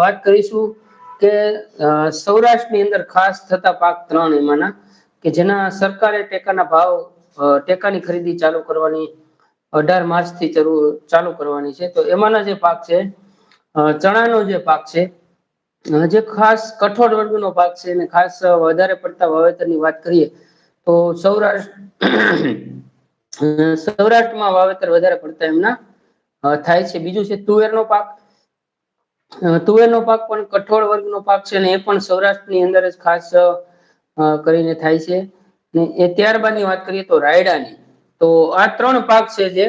વાત કરીશું કે સૌરાષ્ટ્રની અંદર ખાસ થતા પાક ત્રણ એમાંના કે જેના સરકારે ટેકાના ભાવ ટેકાની ખરીદી ચાલુ કરવાની, અઢાર માર્ચથી ચાલુ કરવાની છે. તો એમાંના જે પાક છે ચણાનો જે પાક છે જે ખાસ કઠોળ વર્ગનો પાક છે અને ખાસ વધારે પડતા વાવેતરની વાત કરીએ તો સૌરાષ્ટ્ર સૌરાષ્ટ્રમાં વાવેતર વધારે પડતા એમના થાય છે. બીજું છે તુવેરનો પાક. તુવેરનો પાક પણ કઠોળ વર્ગનો પાક છે અને એ પણ સૌરાષ્ટ્રની અંદર જ ખાસ કરીને થાય છે. ને એ ત્યારબાદની વાત કરીએ તો રાયડાની. તો આ ત્રણ પાક છે જે,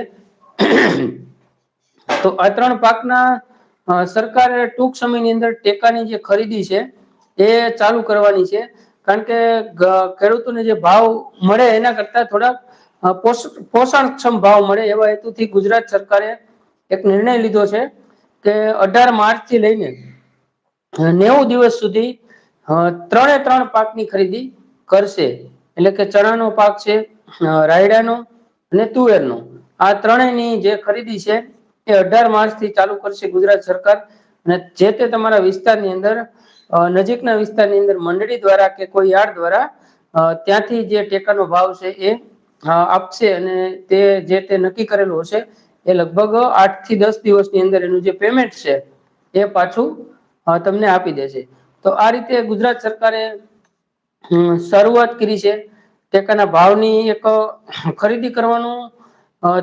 તો આ ત્રણ પાકના સરકારે ટૂંક સમયની અંદર ટેકાની જે ખરીદી છે એ ચાલુ કરવાની છે. કારણ કે ખેડૂતોને જે ભાવ મળે એના કરતા થોડાક પોષણક્ષમ ભાવ મળે એવા હેતુથી ગુજરાત સરકારે એક નિર્ણય લીધો છે. કે અઢાર માર્ચથી લઈને નેવું દિવસ સુધી ત્રણે ત્રણ પાકની ખરીદી કરશે. એટલે કે ચણાનો પાક છે રાયડાનો અને તુવેરનો. આ ત્રણેયની જે ખરીદી છે, એ અઢાર માર્ચથી ચાલુ કરશે ગુજરાત સરકાર. અને જે તે તમારા વિસ્તારની અંદર નજીકના વિસ્તારની અંદર મંડળી દ્વારા કે કોઈ યાર્ડ દ્વારા ત્યાંથી જે ટેકાનો ભાવ છે એ આપશે અને તે જે તે નક્કી કરેલું હશે એ લગભગ આઠથી દસ દિવસની અંદર એનું જે પેમેન્ટ છે, એ પાછું તમને આપી દેશે. તો આ રીતે ગુજરાત સરકારે શરૂઆત કરી છે. ટેકાના ભાવની એક, ખરીદી કરવાનું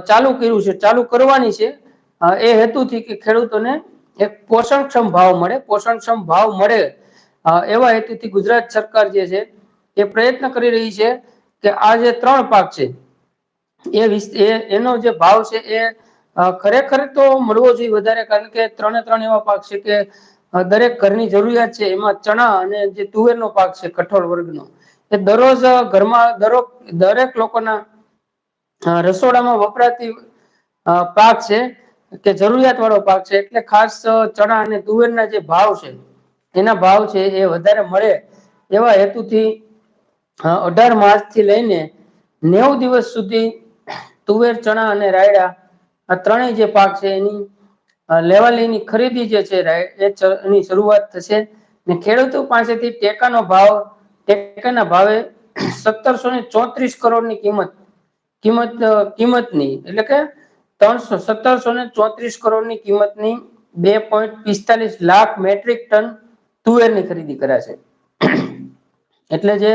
ચાલુ કર્યું છે, ચાલુ કરવાની છે. એ હેતુથી કે ખેડૂતોને એક પોષણક્ષમ ભાવ મળે, પોષણક્ષમ ભાવ મળે. એવા હેતુથી ગુજરાત સરકાર જે છે, એ પ્રયત્ન કરી રહી છે કે આ જે ત્રણ પાક છે એ, એનો જે ભાવ છે, એ ખરેખર તો મળવો જોઈએ વધારે, કારણ કે ત્રણે ત્રણ એવા પાક છે કે દરેક ઘરની જરૂરિયાત છે. એમાં ચણા અને જે તુવેરનો પાક છે, કઠોળ વર્ગનો, એ દરરોજ ઘરમાં દરેક દરેક લોકોના રસોડામાં વપરાતી પાક છે કે જરૂરિયાત વાળો પાક છે. એટલે ખાસ ચણા અને તુવેરના જે ભાવ છે, એના ભાવ છે એ વધારે મળે એવા હેતુથી અઢાર માર્ચથી લઈને નેવું દિવસ સુધી તુવેર, ચણા અને રાયડા આ ત્રણેય જે પાક છે એની લેવાલીની ખરીદી જે છે એની શરૂઆત થશે. ને ખેડૂતો પાસેથી ટેકાનો ભાવ, ટેકાના ભાવે સત્તરસો ને ચોત્રીસ કરોડની કિંમત કિંમત કિંમતની, એટલે કે ત્રણસો, સત્તરસો ને ચોત્રીસ કરોડની કિંમતની બે પોઈન્ટ પિસ્તાલીસ લાખ મેટ્રિક ટન તુવેરની ખરીદી કરાશે. એટલે જે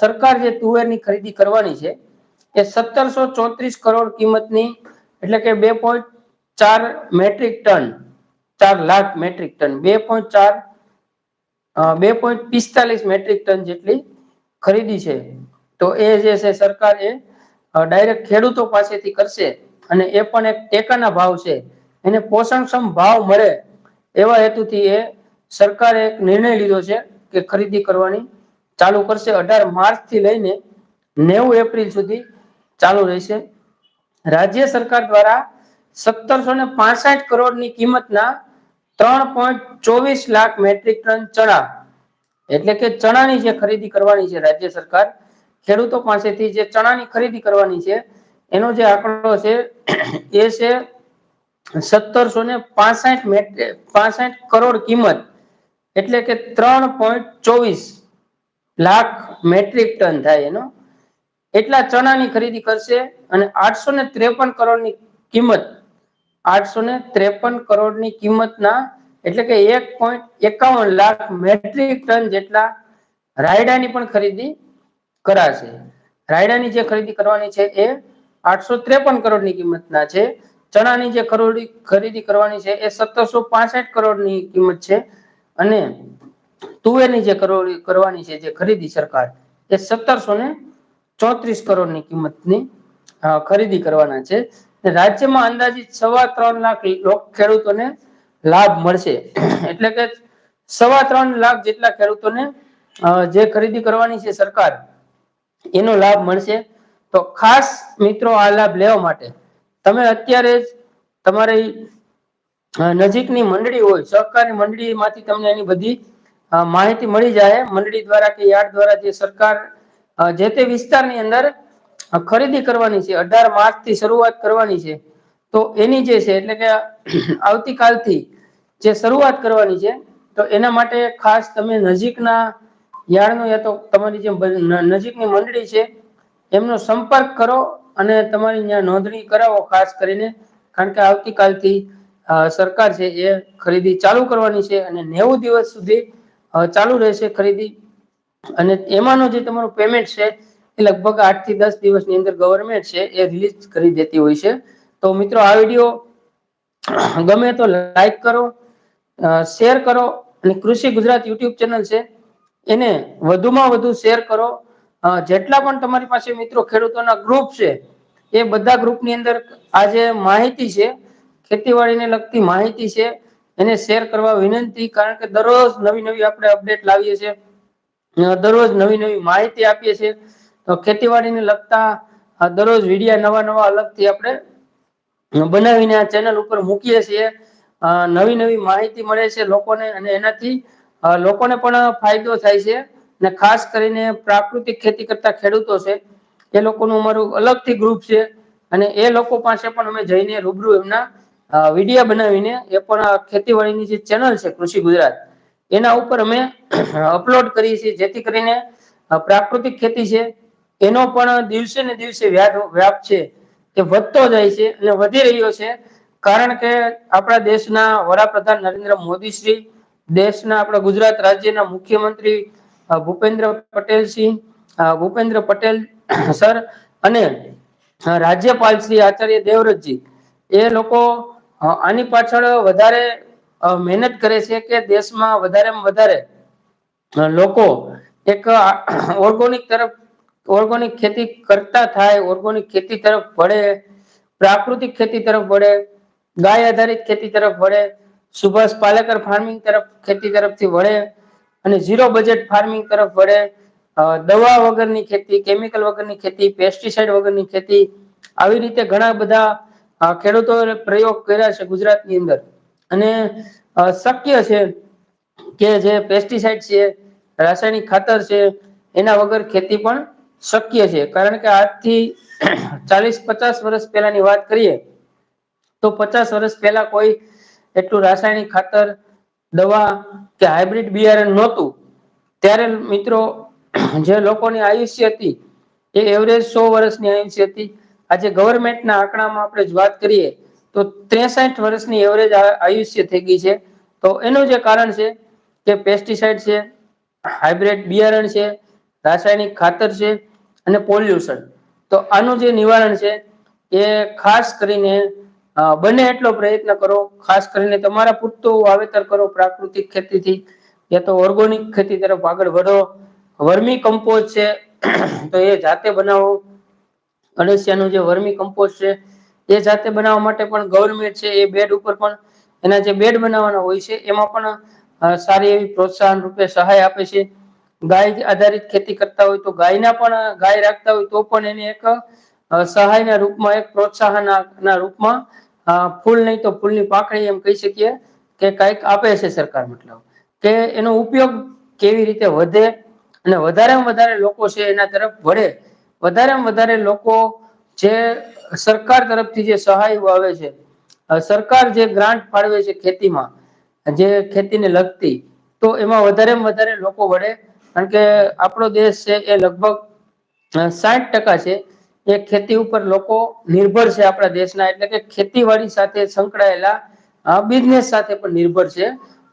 સરકાર જે તુવેરની ખરીદી કરવાની છે, એ સત્તરસો ચોત્રીસ કરોડ કિંમતની એટલે કે બે પોઈન્ટ ચાર મેટ્રિક ટન ચાર લાખ મેટ્રિક ટન બે પોઈન્ટ ચાર બે પોઈન્ટ પિસ્તાલીસ મેટ્રિક ટન જેટલી ખરીદી છે. તો એ જે છે સરકાર એ ડાયરેક્ટ ખેડૂતો પાસેથી કરશે અને એ પણ એક ટેકાના ભાવ છે. એને પોષણક્ષમ ભાવ મળે એવા હેતુથી એ સરકારે એક નિર્ણય લીધો છે કે ખરીદી કરવાની ચાલુ કરશે. અઢાર માર્ચથી લઈને નેવું એપ્રિલ સુધી ચાલુ રહેશે. રાજ્ય સરકાર દ્વારા સત્તરસો ને પાસઠ કરોડની કિંમતના ત્રણ પોઈન્ટ ચોવીસ લાખ મેટ્રિક ટન ચણા, એટલે કે ચણાની જે ખરીદી કરવાની છે રાજ્ય સરકાર, ખેડૂતો પાસેથી જે ચણાની ખરીદી કરવાની છે, એનો જે આંકડો છે, એ છે સત્તરસો ને પાસઠ પાસઠ કરોડ કિંમત, એટલે કે ત્રણ પોઈન્ટ ચોવીસ લાખ મેટ્રિક ટન થાય એનો એટલા ચણાની ખરીદી કરશે અને આઠસો ને ત્રેપન કરોડની કિંમત, આઠસો ને ત્રેપન કરોડની કિંમતના એટલે કે એક પોઈન્ટ એકાવન લાખ મેટ્રિક ટન જેટલા રાયડાની પણ ખરીદી કરાશે. રાયડાની જે ખરીદી કરવાની છે એ આઠસો ત્રેપન કરોડની કિંમતના છે. ચણાની જે ખરીદી કરવાની છે એ સત્તરસો પાસઠ કરોડની કિંમત છે. અને તુવેરની જે કરવાની છે જે ખરીદી સરકાર એ સત્તરસો ને ચોત્રીસ કરોડની કિંમતની ખરીદી કરવાના છે. રાજ્યમાં અંદાજિત સવા ત્રણ લાખ ખેડૂતોને લાભ મળશે. એટલે કે સવા ત્રણ લાખ જેટલા ખેડૂતોને જે ખરીદી કરવાની છે સરકાર, એનો લાભ મળશે. તો ખાસ મિત્રો આ લાભ લેવા માટે, તમે અત્યારે જ તમારી નજીકની મંડળી હોય, સહકારી મંડળી માંથી તમને એની બધી માહિતી મળી જાય. મંડળી દ્વારા કે યાર્ડ દ્વારા જે સરકાર જે તે વિસ્તારની અંદર ખરીદી કરવાની છે, અઢાર માર્ચથી શરૂઆત કરવાની છે, તો એની જે છે, એટલે કે આવતીકાલથી જે શરૂઆત કરવાની છે, તો એના માટે ખાસ તમે નજીકના યાર્ડનો યા તો તમારી જે નજીકની મંડળી છે, એમનો સંપર્ક કરો અને તમારી ત્યાં નોંધણી કરાવો ખાસ કરીને, કારણ કે આવતીકાલથી સરકાર છે એ ખરીદી ચાલુ કરવાની છે અને નેવું દિવસ સુધી ચાલુ રહેશે ખરીદી. અને એમાંનો જે તમારું પેમેન્ટ છે, એ લગભગ આઠથી દસ દિવસની અંદર ગવર્મેન્ટ છે, એ રિલીઝ કરી દેતી હોય છે. તો મિત્રો, આ વીડિયો ગમે તો લાઈક કરો શેર કરો અને કૃષિ ગુજરાત યુટ્યુબ ચેનલ છે, એને વધુમાં વધુ શેર કરો. જેટલા પણ તમારી પાસે મિત્રો ખેડૂતોના ગ્રુપ છે, એ બધા ગ્રુપની અંદર આ જે માહિતી છે, ખેતીવાડીને લગતી માહિતી છે, એને શેર કરવા વિનંતી, કારણ કે દરરોજ નવી નવી આપણે અપડેટ લાવીએ છીએ. દરરોજ નવી નવી માહિતી આપીએ છીએ. તો ખેતીવાડીને લગતા દરરોજ વિડીયા નવા નવા અલગથી આપણે બનાવીને આ ચેનલ ઉપર મૂકીએ છીએ. નવી નવી માહિતી મળે છે લોકોને અને એનાથી લોકોને પણ ફાયદો થાય છે. અને ખાસ કરીને પ્રાકૃતિક ખેતી કરતા ખેડૂતો છે, એ લોકોનું અમારું અલગથી ગ્રુપ છે. અને એ લોકો પાસે પણ અમે જઈને રૂબરૂ એમના વિડીયા બનાવીને એ પણ ખેતીવાડીની જે ચેનલ છે કૃષિ ગુજરાત એના ઉપર અમે અપલોડ કરીએ છીએ, જેથી કરીને પ્રાકૃતિક ખેતી છે, એનો પણ દિવસે ને દિવસે વ્યાપ છે, એ વધતો જાય છે અને વધી રહ્યો છે. કારણ કે આપણા દેશના વડાપ્રધાન નરેન્દ્ર મોદી શ્રી દેશના આપણા ગુજરાત રાજ્યના મુખ્યમંત્રી ભૂપેન્દ્ર પટેલ ભૂપેન્દ્ર પટેલ સર અને રાજ્યપાલ શ્રી આચાર્ય દેવવ્રતજી, એ લોકો આની પાછળ વધારે મહેનત કરે છે કે દેશમાં વધારેમાં વધારે લોકો એક ઓર્ગોનિક તરફ, ઓર્ગોનિક ખેતી કરતા થાય, ઓર્ગોનિક ખેતી તરફ વળે, પ્રાકૃતિક ખેતી તરફ વળે, ગાય આધારિત ખેતી તરફ વળે, સુભાષ પાલેકર ફાર્મિંગ તરફ ખેતી તરફથી વળે અને ઝીરો બજેટ ફાર્મિંગ તરફ વળે દવા વગરની ખેતી કેમિકલ વગરની ખેતી પેસ્ટિસાઇડ વગરની ખેતી, આવી રીતે ઘણા બધા ખેડૂતો પ્રયોગ કર્યા છે ગુજરાતની અંદર. અને શક્ય છે કે જે પેસ્ટિસાઇડ છે, રાસાયણિક ખાતર છે, એના વગર ખેતી પણ શક્ય છે. કારણ કે આજથી ચાલીસ પચાસ વર્ષ પહેલાની વાત કરીએ, તો પચાસ વર્ષ પહેલા કોઈ એટલું રાસાયણિક ખાતર, દવા કે હાઇબ્રિડ બિયારણ નહોતું. ત્યારે મિત્રો, જે લોકોની આયુષ્ય હતી, એ એવરેજ સો વર્ષની આયુષ્ય હતી. આજે ગવર્મેન્ટના આંકડામાં આપણે વાત કરીએ તો ત્રેસઠ વર્ષની એવરેજ આયુષ્ય થઈ ગઈ છે. તો એનું જે કારણ છે કે પેસ્ટિસાઇડ છે હાઇબ્રિડ બિયારણ છે, રાસાયણિક ખાતર છે અને પોલ્યુશન તો આનું જે નિવારણ છે એ ખાસ કરીને બને એટલો પ્રયત્ન કરો. ખાસ કરીને તમારા પૂરતું વાવેતર કરો પ્રાકૃતિક ખેતીથી. કે તો ઓર્ગોનિક ખેતી તરફ આગળ વધો. વર્મી કમ્પોઝ છે, તો એ જાતે બનાવો. અળસિયાનું જે વર્મી કમ્પોઝ છે એ જાતે બનાવવા માટે પણ ગવર્મેન્ટ છે, એ બેડ ઉપર પણ એના જે બેડ બનાવવાના હોય છે, એમાં પણ સારી એવી પ્રોત્સાહન રૂપે સહાય આપે છે. ગાય આધારિત ખેતી કરતા હોય તો ગાયના પણ, ગાય રાખતા હોય તો પણ એને એક સહાયના રૂપમાં, એક પ્રોત્સાહનના રૂપમાં ફૂલ નહીં તો ફૂલની પાકડી એમ કહી શકીએ કે કંઈક આપે છે સરકાર મતલબ. કે એનો ઉપયોગ કેવી રીતે વધે અને વધારેમાં વધારે લોકો છે એના તરફ વળે. વધારેમાં વધારે લોકો જે સરકાર તરફથી જે સહાય આવે છે સરકાર જે ગ્રાન્ટ ફાળવે છે ખેતીમાં, જે ખેતીને લગતી, તો એમાં વધારેમાં વધારે લોકો વળે. કારણ કે આપણો દેશ છે એ લગભગ સાઠ ટકા છે એ ખેતી ઉપર લોકો નિર્ભર છે આપણા દેશના. એટલે કે ખેતીવાડી સાથે સંકળાયેલા બિઝનેસ સાથે પણ નિર્ભર છે.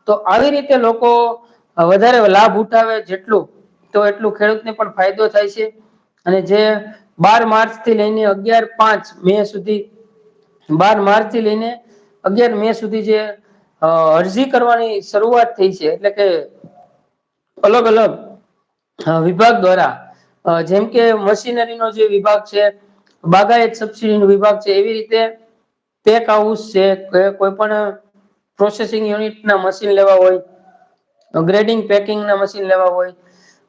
તો આવી રીતે લોકો વધારે લાભ ઉઠાવે જેટલું, તો એટલું ખેડૂતને પણ ફાયદો થાય છે. અને જે બાર માર્ચથી લઈને અગિયાર પાંચ મે સુધી, બાર માર્ચથી લઈને અગિયાર મે સુધી જે અરજી કરવાની શરૂઆત થઈ છે, એટલે કે અલગ અલગ વિભાગ દ્વારા જેમ કે મશીનરીનો જે વિભાગ છે, બાગાયત સબસિડીનો વિભાગ છે, એવી રીતે પેક હાઉસ છે કોઈ પણ પ્રોસેસિંગ યુનિટના મશીન લેવા હોય ગ્રેડિંગ પેકિંગ ના મશીન લેવા હોય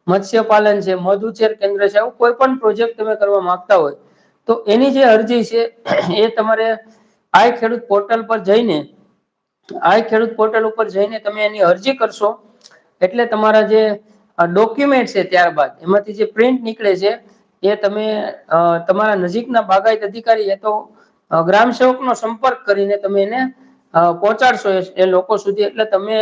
મત્સ્ય પાલન છે મધુચેર કેન્દ્ર છે, આવું કોઈ પણ પ્રોજેક્ટ તમે કરવા માંગતા હોય, તો એની જે અરજી છે, એ તમારે આ ખેડૂત પોર્ટલ પર જઈને આ ખેડૂત પોર્ટલ ઉપર જઈને તમે એની અરજી કરશો. એટલે તમારા જે ડોક્યુમેન્ટ છે ત્યારબાદ, એમાંથી જે પ્રિન્ટ નીકળે છે, એ તમે તમારા નજીકના બાગાયત અધિકારી એ તો ગ્રામ સેવકનો સંપર્ક કરીને તમે એને પહોંચાડશો એ લોકો સુધી. એટલે તમે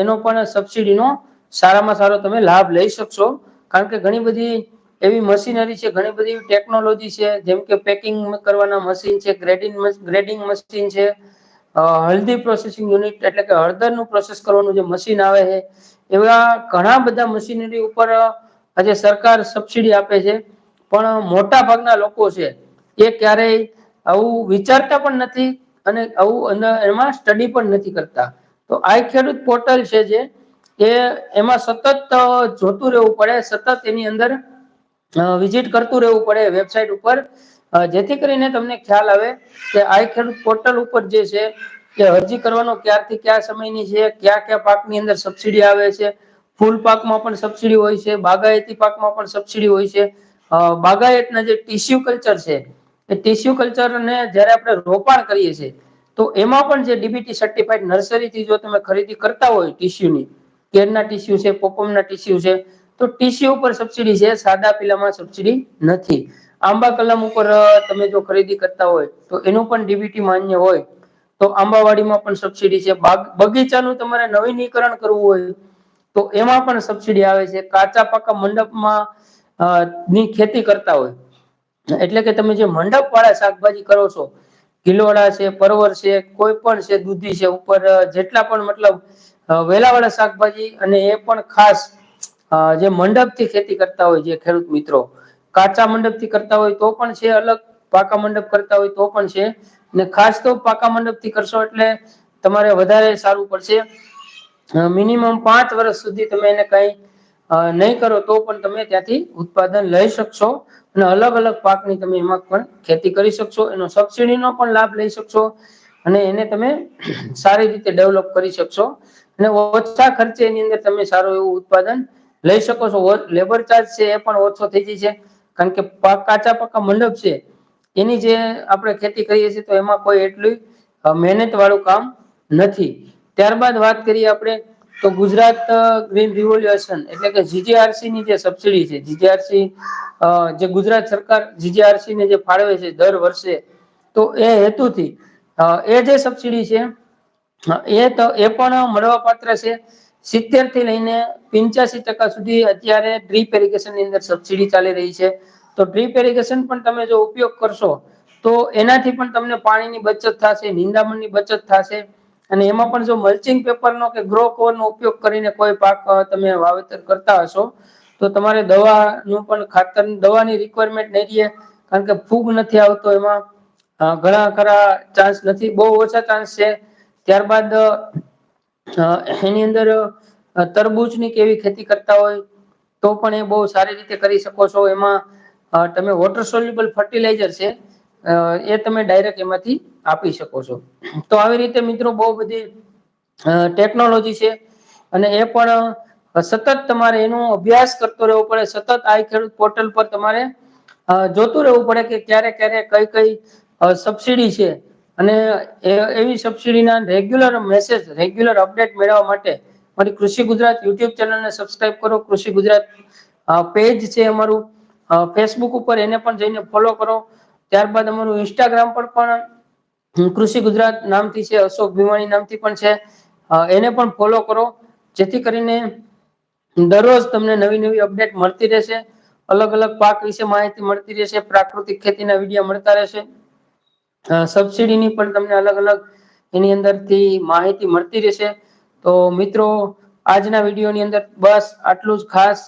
એનો પણ સબસિડીનો સારામાં સારો તમે લાભ લઈ શકશો. કારણ કે ઘણી બધી એવી મશીનરી છે, ઘણી બધી એવી ટેકનોલોજી છે, જેમ કે પેકિંગ કરવાના મશીન છે, ગ્રેડિંગ ગ્રેડિંગ મશીન છે હલ્દી પ્રોસેસિંગ યુનિટ એટલે કે હળદરનું પ્રોસેસ કરવાનું જે મશીન આવે છે, એવા ઘણા બધા મશીનરી ઉપર આજે સરકાર સબસિડી આપે છે. પણ મોટા ભાગના લોકો છે, એ ક્યારેય આવું વિચારતા પણ નથી અને આવું એમાં સ્ટડી પણ નથી કરતા. તો આ ખેડૂત પોર્ટલ છે જે એ એમાં સતત જોતું રહેવું પડે, સતત એની અંદર વિઝિટ કરતું રહેવું પડે વેબસાઇટ ઉપર. જેથી કરીને તમને ખ્યાલ આવે કે આ ખેડૂત પોર્ટલ ઉપર જે છે, કે અરજી કરવાનો ક્યારથી કયા સમયની છે, કયા કયા પાકની અંદર સબસિડી આવે છે, ફૂલ પાકમાં પણ સબસિડી હોય છે, બાગાયતી પાકમાં પણ સબસિડી હોય છે. બાગાયતના જે ટીસ્યુ કલ્ચર છે, એ ટીસ્યુ કલ્ચરને જ્યારે આપણે રોપાણ કરીએ છીએ, તો એમાં પણ જે ડીબીટી સર્ટિફાઈડ નર્સરીથી જો તમે ખરીદી કરતા હોય ટીસ્યુની કેરના ટીસ્યુ છે પોપમના ટીસ્યુ છે, તો ટીસ્યુ ઉપર સબસિડી છે, સાદા પીલામાં સબસિડી નથી. આંબા કલમ ઉપર તમે જો ખરીદી કરતા હોય, તો એનું પણ ડીબીટી માન્ય હોય, તો આંબાવાડીમાં પણ સબસિડી છે. બગીચાનું તમારે નવીનીકરણ કરવું હોય, તો એમાં પણ સબસિડી આવે છે. કાચા પાકા મંડપમાં ની ખેતી કરતા હોય, એટલે કે તમે જે મંડપ વાળા શાકભાજી કરો છો, ગિલોડા છે, પરવર છે, કોઈ પણ છે, દૂધી છે, ઉપર જેટલા પણ મતલબ વેલાવાળા શાકભાજી અને એ પણ ખાસ જે મંડપથી ખેતી કરતા હોય જે ખેડૂત મિત્રો, કાચા મંડપથી કરતા હોય તો પણ છે અલગ, પાકા મંડપ કરતા હોય તો પણ છે. અને ખાસ તો પાકા મંડપથી કરશો એટલે તમારે વધારે સારું પડશે. મિનિમમ પાંચ વર્ષ સુધી તમે એને કઈ નહીં કરો તો પણ તમે ત્યાંથી ઉત્પાદન લઈ શકશો. અને અલગ અલગ પાકની તમે એમાં પણ ખેતી કરી શકશો, એનો સબસિડીનો પણ લાભ લઈ શકશો. અને એને તમે સારી રીતે ડેવલપ કરી શકશો. અને ઓછા ખર્ચે એની અંદર તમે સારું એવું ઉત્પાદન લઈ શકો છો. લેબર ચાર્જ છે એ પણ ઓછો થઈ જાય છે કારણ કે કાચા પાકા મંડપ છે, એની જે આપણે ખેતી કરીએ છીએ તો એમાં કોઈ એટલી મહેનત વાળું કામ નથી. ત્યારબાદ વાત કરીએ આપણે તો ગુજરાત ગ્રીન રિવોલ્યુશન એટલે કે જીજીઆરસી ની જે સબસિડી છે જીજીઆરસી જે ગુજરાત સરકાર જીજીઆરસી ને જે ફાળવે છે દર વર્ષે, તો એ હેતુથી એ જે સબસિડી છે એ તો, એ પણ મળવા પાત્ર છે. સિત્તેરથી લઈને પિંચ્યાસી ટકા સુધી અત્યારે ડ્રીપ એરીગેશનની અંદર સબસિડી ચાલી રહી છે. તો ડ્રીપ એરિગેશન પણ તમે જો ઉપયોગ કરશો, તો એનાથી પણ તમને પાણીની બચત થશે, નિંદામણની બચત થશે. અને એમાં પણ જો મલ્ચિંગ પેપરનો કે ગ્રો કવરનો ઉપયોગ કરીને કોઈ પાક તમે વાવેતર કરતા હશો, તો તમારે દવાનું પણ ખાતર, દવાની રિક્વાયરમેન્ટ નહીં રહે, કારણ કે ફૂગ નથી આવતો એમાં. ઘણા ખરા ચાન્સ નથી, બહુ ઓછા ચાન્સ છે. ત્યારબાદ એની અંદર તરબૂચની કેવી ખેતી કરતા હોય, તો પણ એ બહુ સારી રીતે કરી શકો છો. એમાં તમે વોટર સોલ્યુબલ ફર્ટિલાઇઝર છે એ તમે ડાયરેક્ટ એમાંથી આપી શકો છો. તો આવી રીતે મિત્રો બહુ બધી ટેકનોલોજી છે. અને એ પણ સતત તમારે એનો અભ્યાસ કરતો રહેવો પડે, સતત આ ખેડૂત પોર્ટલ પર તમારે જોતું રહેવું પડે કે ક્યારે ક્યારે કઈ કઈ સબસીડી છે. અને એવી સબસિડીના રેગ્યુલર મેસેજ રેગ્યુલર અપડેટ મેળવવા માટે મારી કૃષિ ગુજરાત યુટ્યુબ ચેનલને સબસ્ક્રાઇબ કરો. કૃષિ ગુજરાત પેજ છે અમારું. ફેસબુક ઉપર એને પણ જઈને ફોલો કરો. ત્યારબાદ અમારું ઇન્સ્ટાગ્રામ પર પણ કૃષિ ગુજરાત નામથી છે, અશોક ભીમાણી નામથી પણ છે. એને પણ ફોલો કરો. જેથી કરીને દરરોજ તમને નવી નવી અપડેટ મળતી રહેશે. અલગ અલગ પાક વિશે માહિતી મળતી રહેશે. પ્રાકૃતિક ખેતીના વીડિયો મળતા રહેશે. સબસિડીની પણ તમને અલગ અલગ એની અંદરથી માહિતી મળતી રહેશે. તો મિત્રો, આજના વિડીયોની અંદર બસ આટલું જ ખાસ.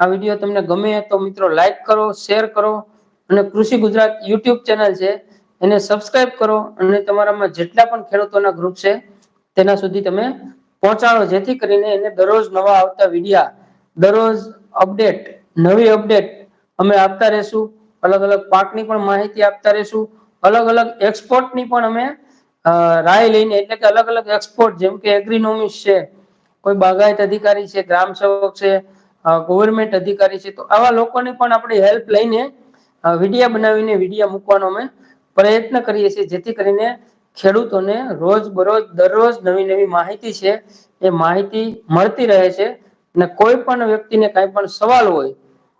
આ વીડિયો તમને ગમે તો મિત્રો લાઈક કરો શેર કરો અને કૃષિ ગુજરાત યુટ્યુબ ચેનલ છે, એને સબસ્ક્રાઇબ કરો અને તમારામાં જેટલા પણ ખેડૂતોના ગ્રુપ છે, તેના સુધી તમે પહોંચાડો, જેથી કરીને એને દરરોજ નવા આવતા વિડિયા, દરરોજ અપડેટ નવી અપડેટ અમે આપતા રહેશું. અલગ અલગ પાકની પણ માહિતી આપતા રશું અલગ અલગ એક્સપોર્ટની પણ અમે રાય લઈને, એટલે કે અલગ અલગ એક્સપોર્ટ જેમ કે એગ્રીનોમિક્સ છે, કોઈ બાગાયત અધિકારી છે, ગ્રામ સેવક છે ગવર્મેન્ટ અધિકારી છે, તો આવા લોકોની પણ આપણે હેલ્પ લઈને વિડીયા બનાવીને વિડીયા મૂકવાનો અમે પ્રયત્ન કરીએ છીએ, જેથી કરીને ખેડૂતોને રોજ બરોજ દરરોજ નવી નવી માહિતી છે, એ માહિતી મળતી રહે છે, અને કોઈ પણ વ્યક્તિને કાંઈ પણ સવાલ હોય,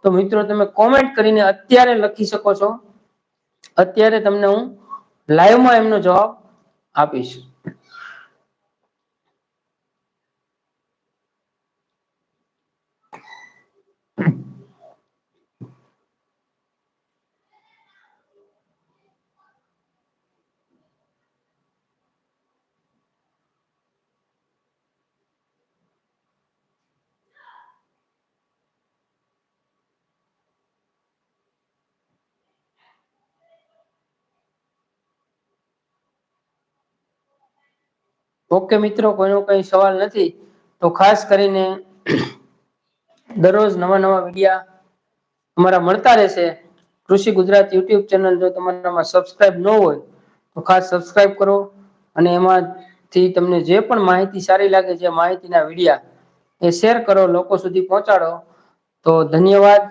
તો મિત્રો તમે કોમેન્ટ કરીને અત્યારે લખી શકો છો. અત્યારે તમને હું લાઈવમાં એમનો જવાબ આપીશ. ઓકે મિત્રો, કોઈનો કઈ સવાલ નથી, તો ખાસ કરીને દરરોજ નવા નવા વિડિયા અમારા મળતા રહેશે. કૃષિ ગુજરાત યુટ્યુબ ચેનલ જો તમારામાં સબસ્ક્રાઇબ ન હોય, તો ખાસ સબસ્ક્રાઇબ કરો અને એમાંથી તમને જે પણ માહિતી સારી લાગે છે માહિતીના વિડિયા, એ શેર કરો, લોકો સુધી પહોંચાડો. તો ધન્યવાદ.